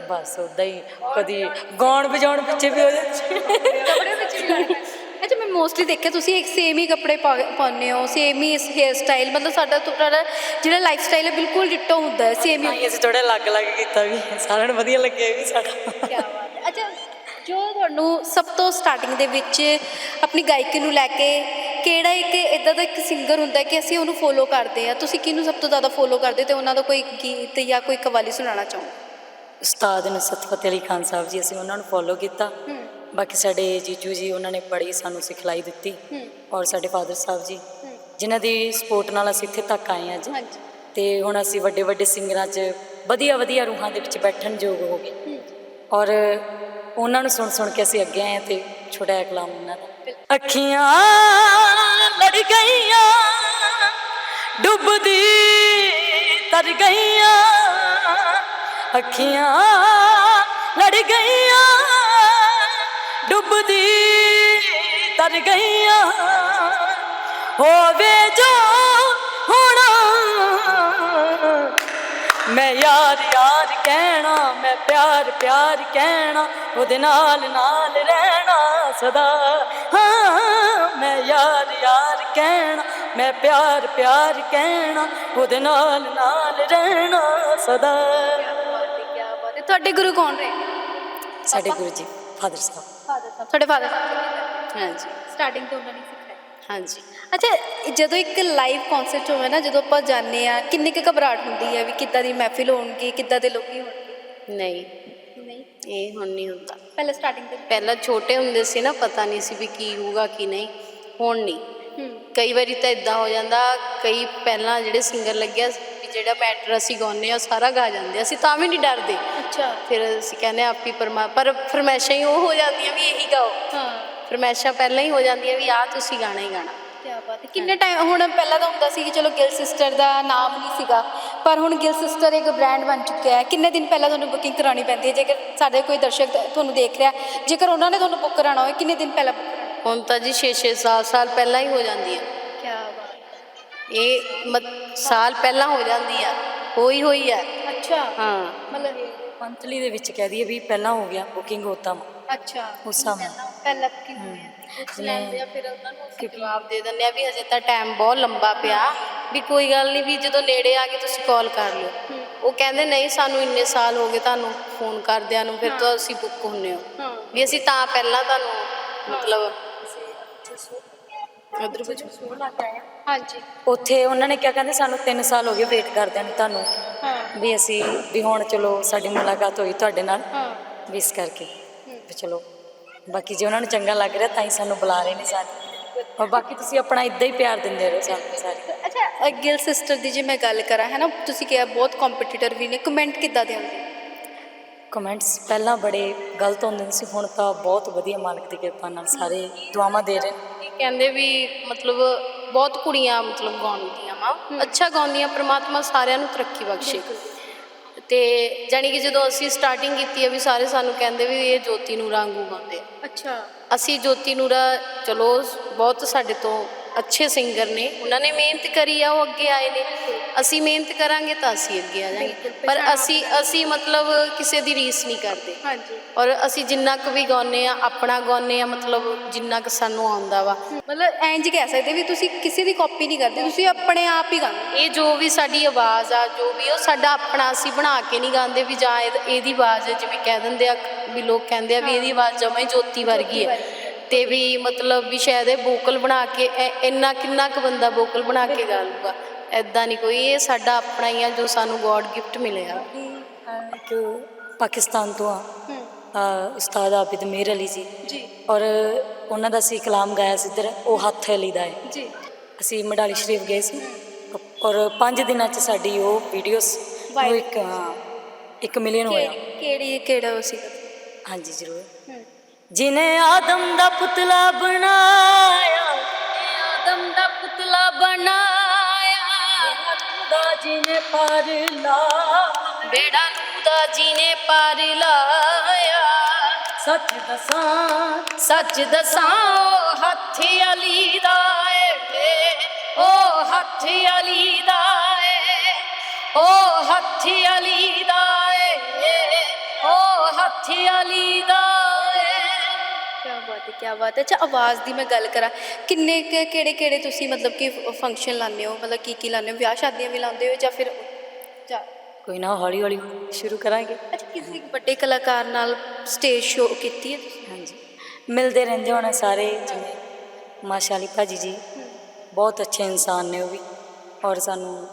ਬਸ ਉਦਾਂ ਹੀ ਕਦੀ ਗਾਉਣ ਵਜਾਉਣ ਪਿੱਛੇ ਵੀ ਹੋ ਜਾਂਦੀ। ਕੱਪੜੇ ਵਿੱਚ ਵੀ ਲੜਨਾ ਅੱਛਾ ਮੈਂ ਮੋਸਟਲੀ ਦੇਖਿਆ ਤੁਸੀਂ ਇੱਕ ਸੇਮ ਹੀ ਕੱਪੜੇ ਪਾ ਪਾਉਂਦੇ ਹੋ ਸੇਮ ਹੀ ਹੇਅਰ ਸਟਾਈਲ ਮਤਲਬ ਸਾਡਾ ਤੁਹਾਡਾ ਜਿਹੜਾ ਲਾਈਫ ਸਟਾਈਲ ਹੈ ਬਿਲਕੁਲ ਡਿੱਟੋ ਹੁੰਦਾ ਹੈ ਸੇਮ ਹੀ। ਹੀ ਅਸੀਂ ਥੋੜਾ ਅਲੱਗ ਅਲੱਗ ਕੀਤਾ ਵੀ ਸਾਰਿਆਂ ਨੂੰ ਵਧੀਆ ਲੱਗਿਆ ਇਹ ਵੀ ਸਾਡਾ। ਕੀ ਬਾਤ ਹੈ। ਅੱਛਾ ਜੋ ਤੁਹਾਨੂੰ ਸਭ ਤੋਂ ਸਟਾਰਟਿੰਗ ਦੇ ਵਿੱਚ ਆਪਣੀ ਗਾਇਕੀ ਨੂੰ ਲੈ ਕੇ ਕਿਹੜਾ ਇੱਕ ਇਦਾਂ ਦਾ ਇੱਕ ਸਿੰਗਰ ਹੁੰਦਾ ਹੈ ਕਿ ਅਸੀਂ ਉਹਨੂੰ ਫੋਲੋ ਕਰਦੇ ਆ ਤੁਸੀਂ ਕਿਹਨੂੰ ਸਭ ਤੋਂ ਜ਼ਿਆਦਾ ਫੋਲੋ ਕਰਦੇ ਤੇ ਉਹਨਾਂ ਦਾ ਕੋਈ ਗੀਤ ਜਾਂ ਕੋਈ ਕਵਾਲੀ ਸੁਣਾਉਣਾ ਚਾਹੋ? ਉਸਤਾਦ ਨਸਰਤ ਫਤਿਹ ਅਲੀ ਖਾਨ ਸਾਹਿਬ ਜੀ ਅਸੀਂ ਉਹਨਾਂ ਨੂੰ ਫੋਲੋ ਕੀਤਾ। ਹੂੰ। ਬਾਕੀ ਸਾਡੇ ਜੀਜੂ ਜੀ ਉਹਨਾਂ ਨੇ ਬੜੀ ਸਾਨੂੰ ਸਿਖਲਾਈ ਦਿੱਤੀ ਔਰ ਸਾਡੇ ਫਾਦਰ ਸਾਹਿਬ ਜੀ ਜਿਨ੍ਹਾਂ ਦੀ ਸਪੋਰਟ ਨਾਲ ਅਸੀਂ ਇੱਥੇ ਤੱਕ ਆਏ ਹਾਂ ਅੱਜ ਹਾਂਜੀ। ਤੇ ਹੁਣ ਅਸੀਂ ਵੱਡੇ ਵੱਡੇ ਸਿੰਗਰਾਂ 'ਚ ਵਧੀਆ ਵਧੀਆ ਰੂਹਾਂ ਦੇ ਵਿੱਚ ਬੈਠਣ ਯੋਗ ਹੋ ਗਏ। ਔਰ ਉਹਨਾਂ ਨੂੰ ਸੁਣ ਸੁਣ ਕੇ ਅਸੀਂ ਅੱਗੇ ਆਏ ਤੇ ਛੋਟਾ ਕਲਾਮ ਉਹਨਾਂ ਦਾ। ਅੱਖੀਆਂ ਲੜ ਗਈਆਂ ਡੁੱਬਦੀ ਤਰ ਗਈਆਂ ਅੱਖੀਆਂ ਲੜ ਗਈਆਂ। ਡੁੱਬਦੀ ਤਰ ਗਈਆਂ। ਹੋਵੇ ਜੋ ਹੋਣਾ ਮੈਂ ਯਾਰ ਯਾਰ ਕਹਿਣਾ ਮੈਂ ਪਿਆਰ ਪਿਆਰ ਕਹਿਣਾ ਉਹਦੇ ਨਾਲ ਨਾਲ ਰਹਿਣਾ ਸਦਾ। ਹਾਂ ਮੈਂ ਯਾਰ ਯਾਰ ਕਹਿਣਾ ਮੈਂ ਪਿਆਰ ਪਿਆਰ ਕਹਿਣਾ ਉਹਦੇ ਨਾਲ ਨਾਲ ਰਹਿਣਾ ਸਦਾ। ਤੁਹਾਡੇ ਗੁਰੂ ਕੌਣ ਰਹੇ? ਸਾਡੇ ਗੁਰੂ ਜੀ ਫਾਦਰ ਸਾਹਿਬ। ਫਾਦਰ ਸਾਹਿਬ ਤੁਹਾਡੇ ਫਾਦਰ ਸਾਹਿਬ ਹਾਂਜੀ। ਸਟਾਰਟਿੰਗ ਤੋਂ ਉਹਨਾਂ ਨੇ ਸਿੱਖਿਆ। ਹਾਂਜੀ। ਅੱਛਾ ਜਦੋਂ ਇੱਕ ਲਾਈਵ ਕਨਸਰਟ ਹੋਵੇ ਨਾ ਜਦੋਂ ਆਪਾਂ ਜਾਂਦੇ ਆ ਕਿੰਨੀ ਕੁ ਘਬਰਾਹਟ ਹੁੰਦੀ ਹੈ ਵੀ ਕਿੱਦਾਂ ਦੀ ਮਹਿਫਿਲ ਹੋਣਗੀ ਕਿੱਦਾਂ ਦੇ ਲੋਕੀ ਹੋਣਗੇ? ਨਹੀਂ। ਨਹੀਂ। ਇਹ ਹੁਣ ਨਹੀਂ ਹੁੰਦਾ। ਪਹਿਲਾਂ ਸਟਾਰਟਿੰਗ ਤੇ। ਪਹਿਲਾਂ ਛੋਟੇ ਹੁੰਦੇ ਸੀ ਨਾ ਪਤਾ ਨਹੀਂ ਸੀ ਵੀ ਕੀ ਹੋਊਗਾ ਕੀ ਨਹੀਂ। ਹੁਣ ਨਹੀਂ। ਕਈ ਵਾਰੀ ਤਾਂ ਇਦਾਂ ਹੋ ਜਾਂਦਾ ਕਈ ਪਹਿਲਾਂ ਜਿਹੜੇ ਸਿੰਗਰ ਲੱਗਿਆ ਵੀ ਜਿਹੜਾ ਮੈਟਰ ਅਸੀਂ ਗਾਉਂਦੇ ਆ ਸਾਰਾ ਗਾ ਜਾਂਦੇ ਆ, ਅਸੀਂ ਤਾਂ ਵੀ ਨਹੀਂ ਡਰਦੇ। ਅੱਛਾ। ਫਿਰ ਅਸੀਂ ਕਹਿੰਦੇ ਆ ਆਪੀ ਪਰਮਾ ਪਰ ਫਰਮੈਸ਼ਾਂ ਹੀ ਉਹ ਹੋ ਜਾਂਦੀਆਂ ਵੀ ਇਹੀ ਗਾਓ। ਹਾਂ। ਫਰਮੈਸ਼ਾਂ ਪਹਿਲਾਂ ਹੀ ਹੋ ਜਾਂਦੀਆਂ ਵੀ ਆ ਤੁਸੀਂ ਗਾਣਾ ਹੀ ਗਾਣਾ। ਕੀ ਬਾਤ ਹੈ। ਕਿੰਨੇ ਟਾਈਮ ਹੁਣ ਪਹਿਲਾਂ ਤਾਂ ਹੁੰਦਾ ਸੀ ਕਿ ਚਲੋ ਗਿਲ ਸਿਸਟਰ ਦਾ ਨਾਮ ਨਹੀਂ ਸੀਗਾ ਪਰ ਹੁਣ ਗਿਲ ਸਿਸਟਰ ਇੱਕ ਬ੍ਰਾਂਡ ਬਣ ਚੁੱਕਿਆ ਹੈ। ਕਿੰਨੇ ਦਿਨ ਪਹਿਲਾਂ ਤੁਹਾਨੂੰ ਬੁਕਿੰਗ ਕਰਾਉਣੀ ਪੈਂਦੀ ਹੈ? ਜੇਕਰ ਸਾਡੇ ਕੋਈ ਦਰਸ਼ਕ ਤੁਹਾਨੂੰ ਦੇਖ ਰਿਹਾ ਜੇਕਰ ਉਹਨਾਂ ਨੇ ਤੁਹਾਨੂੰ ਬੁੱਕ ਕਰਾਉਣਾ ਹੋਵੇ ਕਿੰਨੇ ਦਿਨ ਪਹਿਲਾਂ ਬੁੱਕ ਹੁਣ ਤਾਂ ਜੀ 6-6 ਸਾਲ ਸਾਲ ਪਹਿਲਾਂ ਹੀ ਹੋ ਜਾਂਦੀ ਆ। ਕੀ ਬਾਤ। ਇਹ ਮਤ- ਸਾਲ ਪਹਿਲਾਂ ਹੋ ਜਾਂਦੀ ਆ ਹੋਈ ਹੋਈ ਆ। ਅੱਛਾ। ਹਾਂ। ਮਤਲਬ ਮੰਥਲੀ ਦੇ ਵਿੱਚ ਕਹਿ ਦਈਏ ਵੀ ਪਹਿਲਾਂ ਹੋ ਗਿਆ ਬੁਕਿੰਗ ਹੋਤਾ ਅੱਛਾ। ਉਸ ਨਾਲ। ਪਹਿਲਾਂ ਬੁਕਿੰਗ ਹੋਈ ਲੈਂਦੇ ਆ। ਫਿਰ ਉਹਨਾਂ ਨੂੰ ਅਸੀਂ ਜਵਾਬ ਦੇ ਦਿੰਦੇ ਆ ਵੀ ਹਜੇ ਤਾਂ ਟਾਈਮ ਬਹੁਤ ਲੰਬਾ ਪਿਆ। ਵੀ ਕੋਈ ਗੱਲ ਨਹੀਂ ਵੀ ਜਦੋਂ ਨੇੜੇ ਆ ਕੇ ਤੁਸੀਂ ਕਾਲ ਕਰ ਲਿਓ। ਉਹ ਕਹਿੰਦੇ ਨਹੀਂ ਸਾਨੂੰ ਇੰਨੇ ਸਾਲ ਹੋ ਗਏ ਤੁਹਾਨੂੰ ਫੋਨ ਕਰਦਿਆਂ ਨੂੰ ਫਿਰ ਤਾਂ ਅਸੀਂ ਬੁੱਕ ਹੁੰਨੇ ਹਾਂ। ਵੀ ਅਸੀਂ ਤਾਂ ਪਹਿਲਾਂ ਤੁਹਾਨੂੰ ਮਤਲਬ ਉਧਰ ਕੁਝ ਹਾਂਜੀ। ਉੱਥੇ ਉਹਨਾਂ ਨੇ ਕਿਹਾ ਕਹਿੰਦੇ ਸਾਨੂੰ 3 ਸਾਲ ਹੋ ਗਏ ਵੇਟ ਕਰਦਿਆਂ ਨੂੰ ਤੁਹਾਨੂੰ। ਹਾਂ। ਵੀ ਅਸੀਂ ਵੀ ਹੁਣ ਚਲੋ ਸਾਡੀ ਮੁਲਾਕਾਤ ਹੋਈ ਤੁਹਾਡੇ ਨਾਲ। ਹਾਂ। ਵੀ ਇਸ ਕਰਕੇ। ਵੀ ਚਲੋ ਬਾਕੀ ਜੇ ਉਹਨਾਂ ਨੂੰ ਚੰਗਾ ਲੱਗ ਰਿਹਾ ਤਾਂ ਹੀ ਸਾਨੂੰ ਬੁਲਾ ਰਹੇ ਨੇ ਸਾਰੇ। ਔਰ ਬਾਕੀ ਤੁਸੀਂ ਆਪਣਾ ਇਦਾਂ ਹੀ ਪਿਆਰ ਦਿੰਦੇ ਰਹੋ ਸਾਨੂੰ ਸਾਰੇ। ਅੱਛਾ ਗਿਲ ਸਿਸਟਰ ਦੀ ਜੇ ਮੈਂ ਗੱਲ ਕਰਾਂ ਹੈ ਨਾ? ਤੁਸੀਂ ਕਿਹਾ ਬਹੁਤ ਕੰਪੀਟੀਟਰ ਵੀ ਨੇ ਕਮੈਂਟ ਕਿੱਦਾਂ ਦੇ ਆਉਂਦੇ? ਕਮੈਂਟਸ ਪਹਿਲਾਂ ਬੜੇ ਗਲਤ ਹੁੰਦੇ ਸੀ ਹੁਣ ਤਾਂ ਬਹੁਤ ਵਧੀਆ ਮਾਲਕ ਦੀ ਕਿਰਪਾ ਨਾਲ ਸਾਰੇ ਦੁਆਵਾਂ ਦੇ ਰਹੇ ਨੇ। ਕਹਿੰਦੇ ਵੀ ਮਤਲਬ ਬਹੁਤ ਕੁੜੀਆਂ ਮਤਲਬ ਗਾਉਂਦੀਆਂ ਵਾ। ਅੱਛਾ ਗਾਉਂਦੀਆਂ ਪ੍ਰਮਾਤਮਾ ਸਾਰਿਆਂ ਨੂੰ ਤਰੱਕੀ ਬਖਸ਼ੇ। ਤੇ ਜਾਣੀ ਕਿ ਜਦੋਂ ਅਸੀਂ ਸਟਾਰਟਿੰਗ ਕੀਤੀ ਹੈ ਵੀ ਸਾਰੇ ਸਾਨੂੰ ਕਹਿੰਦੇ ਵੀ ਇਹ ਜੋਤੀ ਨੂੰ ਰਾਂਗੂ ਗਾਉਂਦੇ। ਅੱਛਾ। ਅਸੀਂ ਜੋਤੀ ਨੂਰਾ ਚਲੋ ਬਹੁਤ ਸਾਡੇ ਤੋਂ ਅੱਛੇ ਸਿੰਗਰ ਨੇ ਉਹਨਾਂ ਨੇ ਮਿਹਨਤ ਕਰੀ ਆ ਉਹ ਅੱਗੇ ਆਏ ਨੇ। ਅਸੀਂ ਮਿਹਨਤ ਕਰਾਂਗੇ ਤਾਂ ਅਸੀਂ ਅੱਗੇ ਆ ਜਾਵਾਂਗੇ ਪਰ ਅਸੀਂ ਅਸੀਂ ਮਤਲਬ ਕਿਸੇ ਦੀ ਰੀਸ ਨਹੀਂ ਕਰਦੇ। ਹਾਂਜੀ। ਔਰ ਅਸੀਂ ਜਿੰਨਾ ਕੁ ਵੀ ਗਾਉਂਦੇ ਆ ਆਪਣਾ ਗਾਉਂਦੇ ਆ ਮਤਲਬ ਜਿੰਨਾ ਕੁ ਸਾਨੂੰ ਆਉਂਦਾ ਵਾ। ਮਤਲਬ ਇੰਜ ਕਹਿ ਸਕਦੇ ਵੀ ਤੁਸੀਂ ਕਿਸੇ ਦੀ ਕਾਪੀ ਨਹੀਂ ਕਰਦੇ ਤੁਸੀਂ ਆਪਣੇ ਆਪ ਹੀ ਗਾਉਂਦੇ ਇਹ ਜੋ ਵੀ ਸਾਡੀ ਆਵਾਜ਼ ਆ ਜੋ ਵੀ ਉਹ ਸਾਡਾ ਆਪਣਾ ਅਸੀਂ ਬਣਾ ਕੇ ਨਹੀਂ ਗਾਉਂਦੇ ਵੀ ਜਾਂ ਇਹਦ- ਇਹਦੀ ਆਵਾਜ਼ ਜਿਵੇਂ ਕਹਿ ਦਿੰਦੇ ਆ ਵੀ ਲੋਕ ਕਹਿੰਦੇ ਆ ਵੀ ਇਹਦੀ ਆਵਾਜ਼ ਜਮਾਂ ਹੀ ਜੋਤੀ ਵਰਗੀ ਹੈ। ਤੇ ਵੀ ਮਤਲਬ ਵੀ ਸ਼ਾਇਦ ਇਹ ਵੋਕਲ ਬਣਾ ਕੇ ਐ- ਇੰਨਾ ਕਿੰਨਾ ਕੁ ਬੰਦਾ ਵੋਕਲ ਬਣਾ ਕੇ ਗਾ ਲੂਗਾ। ਐਦਾਂ ਨਹੀਂ ਕੋਈ ਇਹ ਸਾਡਾ ਆਪਣਾ ਹੀ ਆ ਜੋ ਸਾਨੂੰ ਗੋਡ ਗਿਫਟ ਮਿਲਿਆ। ਇੱਕ ਪਾਕਿਸਤਾਨ ਤੋਂ ਆ। ਅ, ਉਸਤਾਦ ਆਬਿਦ ਮੇਰ ਅਲੀ ਜੀ। ਜੀ। ਔਰ ਉਹਨਾਂ ਦਾ ਅਸੀਂ ਕਲਾਮ ਗਾਇਆ ਸੀ ਇੱਧਰ ਉਹ ਹੱਥ ਅਲੀ ਦਾ ਹੈ ਜੀ। ਅਸੀਂ ਮਡਾਲੀ ਸ਼ਰੀਫ ਗਏ ਸੀ। ਔਰ 5 ਦਿਨਾਂ ਚ ਸਾਡੀ ਉਹ ਵੀਡੀਓਸ ਨੂੰ ਇੱਕ ਹਾਂ, ਮਿਲੀਅਨ ਹੋਇਆ। ਕਿਹੜੀ ਕਿਹੜੀ ਉਹ ਸੀਗਾ? ਹਾਂਜੀ ਜ਼ਰੂਰ। ਜਿਨੇ ਆਦਮ ਦਾ ਪੁਤਲਾ ਬਣਾਇਆ ਆਦਮ ਦਾ ਪੁਤਲਾ ਬਣਾਇਆ। ਦਾ ਜਿਨੇ ਪਰ ਲਾ ਬੇੜਾ ਨੂੰ ਦਾ ਜੀਨੇ ਪਾਰ ਲਾਇਆ। ਸੱਚ ਦਸਾਂ ਸੱਚ ਦਸਾਂ ਉਹ ਹੱਥ ਅਲੀ ਦਾ ਏ ਵੇ, ਉਹ ਹੱਥ ਅਲੀ ਦਾ ਏ। ਉਹ ਹੱਥ ਅਲੀ ਦਾ ਏ। ਉਹ ਹੱਥ ਅਲੀ ਦਾ ਏ ਕੀ ਬਾਤ ਹੈ ਕੀ ਬਾਤ ਹੈ। ਅੱਛਾ ਆਵਾਜ਼ ਦੀ ਮੈਂ ਗੱਲ ਕਰਾਂ। ਕਿੰਨੇ ਕੁ- ਕਿਹੜੇ ਕਿਹੜੇ ਤੁਸੀਂ ਮਤਲਬ ਕਿ ਫੰਕਸ਼ਨ ਲਾਉਂਦੇ ਹੋ? ਮਤਲਬ ਕੀ ਕੀ ਲਾਉਂਦੇ ਹੋ? ਵਿਆਹ ਸ਼ਾਦੀਆਂ ਵੀ ਲਾਉਂਦੇ ਹੋ ਜਾਂ ਫਿਰ ਜਾਂ ਕੋਈ ਨਾ ਹੌਲੀ ਹੌਲੀ ਸ਼ੁਰੂ ਕਰਾਂਗੇ। ਅੱਛਾ ਕਿਸੇ ਵੱਡੇ ਕਲਾਕਾਰ ਨਾਲ ਸਟੇਜ ਸ਼ੋਅ ਕੀਤੀ ਹੈ ਤੁਸੀਂ? ਹਾਂਜੀ। ਮਿਲਦੇ ਰਹਿੰਦੇ ਹੋਣੇ ਸਾਰੇ ਜਿਵੇਂ ਮਾਸ਼ਾ ਅਲੀ ਭਾਜੀ ਜੀ। ਬਹੁਤ ਅੱਛੇ ਇਨਸਾਨ ਨੇ ਉਹ ਵੀ। ਔਰ ਸਾਨੂੰ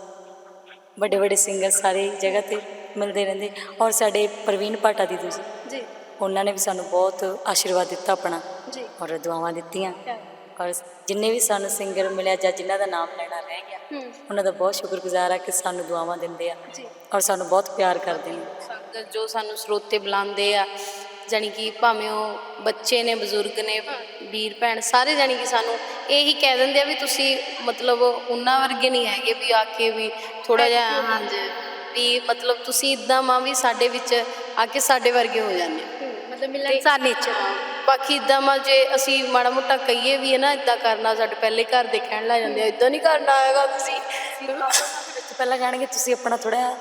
ਵੱਡੇ ਵੱਡੇ ਸਿੰਗਰ ਸਾਰੀ ਜਗ੍ਹਾ ਤੇ ਮਿਲਦੇ ਰਹਿੰਦੇ। ਔਰ ਸਾਡੇ ਪ੍ਰਵੀਨ ਪਾਟਾ ਦੀ ਜੀ ਜੀ। ਉਹਨਾਂ ਨੇ ਵੀ ਸਾਨੂੰ ਬਹੁਤ ਆਸ਼ੀਰਵਾਦ ਦਿੱਤਾ ਆਪਣਾ ਜੀ। ਔਰ ਦੁਆਵਾਂ ਦਿੱਤੀਆਂ। ਔਰ ਜਿੰਨੇ ਵੀ ਸਾਨੂੰ ਸਿੰਗਰ ਮਿਲਿਆ ਜਾਂ ਜਿਨ੍ਹਾਂ ਦਾ ਨਾਮ ਲੈਣਾ ਰਹਿ ਗਿਆ ਉਹਨਾਂ ਦਾ ਬਹੁਤ ਸ਼ੁਕਰਗੁਜ਼ਾਰ ਆ ਕਿ ਸਾਨੂੰ ਦੁਆਵਾਂ ਦਿੰਦੇ ਆ ਜੀ। ਔਰ ਸਾਨੂੰ ਬਹੁਤ ਪਿਆਰ ਕਰਦੇ ਨੇ। ਸੰਗਤ ਜੋ ਸਾਨੂੰ ਸਰੋਤੇ ਬੁਲਾਉਂਦੇ ਆ ਜਾਣੀ ਕਿ ਭਾਵੇਂ ਉਹ ਬੱਚੇ ਨੇ ਬਜ਼ੁਰਗ ਨੇ ਵੀਰ ਭੈਣ ਸਾਰੇ ਜਾਣੀ ਕਿ ਸਾਨੂੰ ਇਹੀ ਕਹਿ ਦਿੰਦੇ ਆ ਵੀ ਤੁਸੀਂ ਮਤਲਬ ਉਹਨਾਂ ਵਰਗੇ ਨਹੀਂ ਹੈਗੇ ਵੀ ਆ ਕੇ ਵੀ ਥੋੜਾ ਜਿਹਾ ਹਾਂਜੀ। ਵੀ ਮਤਲਬ ਤੁਸੀਂ ਇਦਾਂ ਮਾਂ ਵੀ ਸਾਡੇ ਵਿੱਚ ਆ ਕੇ ਸਾਡੇ ਵਰਗੇ ਹੋ ਜਾਂਦੇ। ਮਤਲਬ ਮਿਲਣਸਾਰ ਨੇਚਰ ਬਾਕੀ ਇਦਾਂ ਮਾ ਜੇ ਅਸੀਂ ਮਾੜਾ ਮੋਟਾ ਕਹੀਏ ਵੀ ਹੈ ਨਾ ਇਦਾਂ ਕਰਨਾ ਸਾਡੇ ਪਹਿਲੇ ਘਰ ਦੇ ਕਹਿਣ ਲੱਗ ਜਾਂਦੇ ਆ ਇਦਾਂ ਨਹੀਂ ਕਰਨਾ ਹੈਗਾ ਤੁਸੀਂ। ਵਿੱਚ ਪਹਿਲਾਂ ਕਹਿਣਗੇ ਤੁਸੀਂ ਆਪਣਾ ਥੋੜਾ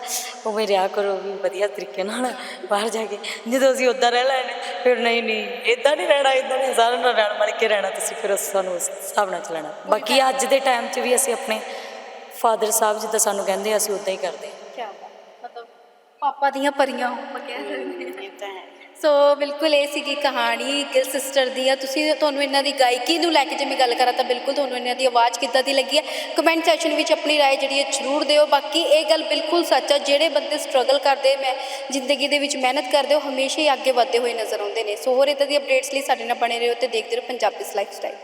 ਉਵੇਂ ਰਿਹਾ ਕਰੋ ਵੀ ਵਧੀਆ ਤਰੀਕੇ ਨਾਲ ਬਾਹਰ ਜਾ ਕੇ। ਜਦੋਂ ਅਸੀਂ ਉੱਦਾਂ ਰਹਿ ਲੈਣੇ ਫਿਰ ਨਹੀਂ ਨਹੀਂ ਇਦਾਂ ਨਹੀਂ ਰਹਿਣਾ ਇਦਾਂ ਨਹੀਂ ਸਾਰਿਆਂ ਨਾਲ ਰਲ ਮਿਲ ਕੇ ਰਹਿਣਾ ਤੁਸੀਂ ਫਿਰ ਸਾਨੂੰ ਉਸ ਹਿਸਾਬ ਨਾਲ ਚੱਲਣਾ। ਬਾਕੀ ਅੱਜ ਦੇ ਟਾਈਮ 'ਚ ਵੀ ਅਸੀਂ ਆਪਣੇ ਫਾਦਰ ਸਾਹਿਬ ਜਿੱਦਾਂ ਸਾਨੂੰ ਕਹਿੰਦੇ ਆ, ਅਸੀਂ ਉਦਾਂ ਹੀ ਕਰਦੇ ਹਾਂ। ਕੀ ਮਤਲਬ ਪਾਪਾ ਦੀਆਂ ਪਰੀਆਂ ਆਪਾਂ ਕਹਿ ਸਕਦੇ ਹਾਂ। ਇਹ ਤਾਂ ਹੈ। ਸੋ ਬਿਲਕੁਲ ਇਹ ਸੀਗੀ ਕਹਾਣੀ ਗਿਲ ਸਿਸਟਰ ਦੀ ਆ ਤੁਸੀਂ ਤੁਹਾਨੂੰ ਇਹਨਾਂ ਦੀ ਗਾਇਕੀ ਨੂੰ ਲੈ ਕੇ ਜੇ ਮੈਂ ਗੱਲ ਕਰਾਂ ਤਾਂ ਬਿਲਕੁਲ ਤੁਹਾਨੂੰ ਇਹਨਾਂ ਦੀ ਆਵਾਜ਼ ਕਿੱਦਾਂ ਦੀ ਲੱਗੀ ਹੈ ਕਮੈਂਟ ਸੈਕਸ਼ਨ ਵਿੱਚ ਆਪਣੀ رائے ਜਿਹੜੀ ਹੈ ਜ਼ਰੂਰ ਦਿਓ ਬਾਕੀ ਇਹ ਗੱਲ ਬਿਲਕੁਲ ਸੱਚ ਆ ਜਿਹੜੇ ਬੰਦੇ ਸਟਰਗਲ ਕਰਦੇ ਮੈਂ ਜ਼ਿੰਦਗੀ ਦੇ ਵਿੱਚ ਮਿਹਨਤ ਕਰਦੇ ਹੋ ਹਮੇਸ਼ਾ ਹੀ ਅੱਗੇ ਵਧਦੇ ਹੋਏ ਨਜ਼ਰ ਆਉਂਦੇ ਨੇ ਸੋ ਹੋਰ ਇਦਾਂ ਦੀ ਅਪਡੇਟਸ ਲਈ ਸਾਡੇ ਨਾਲ ਬਣੇ ਰਹੋ ਤੇ ਦੇਖਦੇ ਰਹੋ ਪੰਜਾਬੀ ਲਾਈਫ ਸਟਾਈਲ